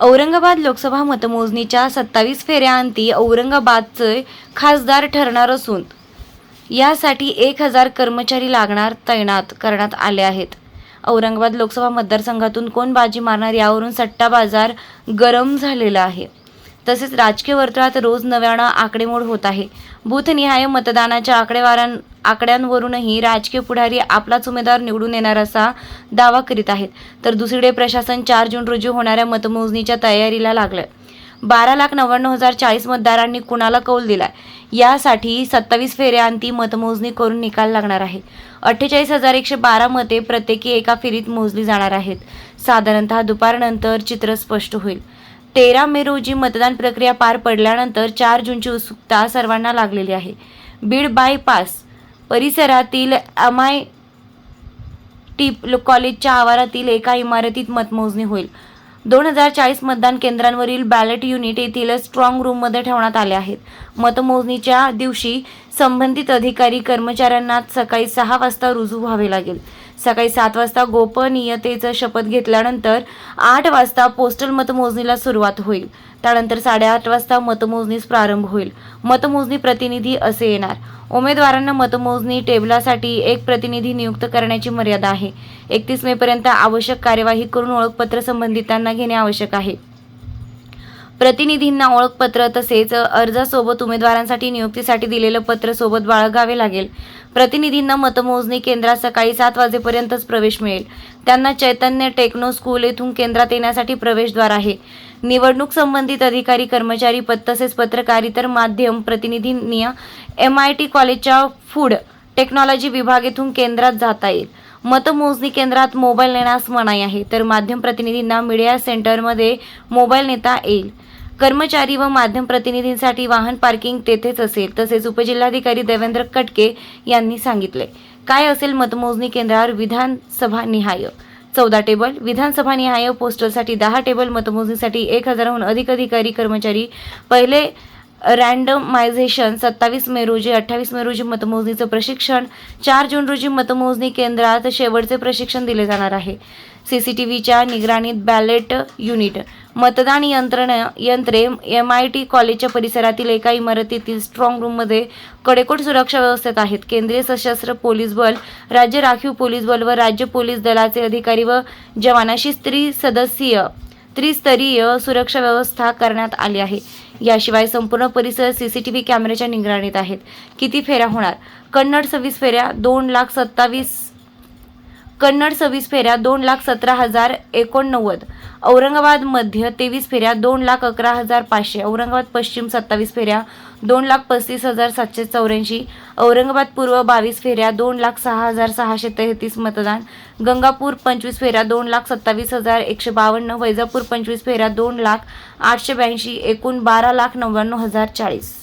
औरंगाबाद लोकसभा मतमोजणीच्या सत्तावीस फेऱ्यांती औरंगाबादचे खासदार ठरणार असून यासाठी एक हजार कर्मचारी लागणार तैनात करण्यात आले आहेत. औरंगाबाद लोकसभा मतदारसंघातून कोण बाजी मारणार यावरून सट्टा बाजार गरम झालेला आहे. तसेच राजकीय वर्तुळात रोज नव्यानं आकडेमोड होत आहे. बूथनिहाय मतदानाच्या आकडेवारां आकड्यांवरूनही राजकीय पुढारी आपलाच उमेदवार निवडून येणार असा दावा करीत आहेत. तर दुसरीकडे प्रशासन चार जून रोजी होणाऱ्या मतमोजणीच्या तयारीला लागलं बारा लाख नव्याण्णव हजार चाळीस मतदारांनी कुणाला कौल दिलाय? यासाठी सत्तावीस फेऱ्यांती मतमोजणी करून निकाल लागणार आहे. अठ्ठेचाळीस हजार एकशे बारा मते प्रत्येकी एका फेरीत मोजली जाणार आहेत. साधारणतः दुपारनंतर चित्र स्पष्ट होईल. तेरा मे रोजी मतदान प्रक्रिया पार पडल्यानंतर चार जूनची उत्सुकता सर्वांना लागलेली आहे. बीड बायपास परिसरातील अमाय आय टी कॉलेजच्या आवारातील एका इमारतीत मतमोजणी होईल. दोन हजार चाळीस मतदान केंद्रांवरील बॅलेट युनिट येथील स्ट्रॉंग रूममध्ये ठेवण्यात आले आहेत. मतमोजणीच्या दिवशी संबंधित अधिकारी कर्मचाऱ्यांना सकाळी सहा वाजता रुजू व्हावे लागेल. सकाळी सात वाजता गोपनीयतेचं शपथ घेतल्यानंतर आठ वाजता पोस्टल मतमोजणीला सुरुवात होईल. त्यानंतर साडेआठ वाजता मतमोजणीस प्रारंभ होईल. मतमोजणी प्रतिनिधी असे येणार. उमेदवारांना मतमोजणी टेबलासाठी एक प्रतिनिधी नियुक्त करण्याची मर्यादा आहे. एकतीस मेपर्यंत आवश्यक कार्यवाही करून ओळखपत्र संबंधितांना घेणे आवश्यक आहे. प्रतिनिधींना ओळखपत्र तसेच अर्जासोबत उमेदवारांसाठी नियुक्तीसाठी दिलेलं पत्र सोबत बाळगावे लागेल. प्रतिनिधींना मतमोजणी केंद्रात सकाळी सात वाजेपर्यंतच प्रवेश मिळेल. त्यांना चैतन्य टेक्नो स्कूल येथून केंद्रात येण्यासाठी प्रवेशद्वार आहे. निवडणूक संबंधित अधिकारी कर्मचारी पद तसेच पत्रकार इतर माध्यम प्रतिनिधींनी एम आय टी कॉलेजच्या फूड टेक्नॉलॉजी विभाग येथून केंद्रात जाता येईल. मतमोजणी केंद्रात मोबाईल नेण्यास मनाई आहे तर माध्यम प्रतिनिधींना मीडिया सेंटरमध्ये मोबाईल नेता येईल. कर्मचारी व माध्यम प्रतिनिधींसाठी वाहन पार्किंग तेथेच असेल तसेच उपजिल्हाधिकारी देवेंद्र कटके यांनी सांगितले. काय असेल मतमोजणी केंद्रावर विधानसभा निहाय? चौदा टेबल विधानसभा निहाय पोस्टलसाठी दहा टेबल मतमोजणीसाठी एक हजाराहून अधिक अधिकारी कर्मचारी. पहिले रँडमायझेशन सत्तावीस मे रोजी अठ्ठावीस मे रोजी मतमोजणीचं प्रशिक्षण. चार जून रोजी मतमोजणी केंद्रात शेवटचे प्रशिक्षण दिले जाणार आहे. सी सी टी व्हीच्या निगराणीत बॅलेट युनिट मतदान यंत्रण यंत्रे एम आय टी कॉलेजच्या परिसरातील एका इमारतीतील स्ट्रॉंग रूममध्ये कडेकोट सुरक्षा व्यवस्थेत आहेत. केंद्रीय सशस्त्र पोलीस बल राज्य राखीव पोलीस बल व राज्य पोलीस दलाचे अधिकारी व जवानाशी स्त्री सदस्यीय त्रिस्तरीय सुरक्षा व्यवस्था करण्यात आली आहे. याशिवाय संपूर्ण परिसर सीसीटीव्ही कॅमेऱ्याच्या निगराणीत आहेत. किती फेऱ्या होणार? कन्नड सव्वीस फेऱ्या दोन लाख सत्तावीस कन्नड सव्वीस फेऱ्या दोन लाख सतरा हजार एकोणनव्वद. औरंगाबाद मध्य तेवीस फेऱ्या दोन लाख अकरा हजार पाचशे. औरंगाबाद पश्चिम सत्तावीस फेऱ्या दोन लाख पस्तीस हजार सातशे चौऱ्याऐंशी. औरंगाबाद पूर्व बावीस फेऱ्या दोन लाख सहा हजार सहाशे तेहतीस मतदान. गंगापूर पंचवीस फेऱ्या दोन लाख सत्तावीस हजार एकशे बावन्न. वैजापूर पंचवीस फेऱ्या दोन लाख आठशे ब्याऐंशी. एकूण बारा लाख नव्याण्णव हजार चाळीस.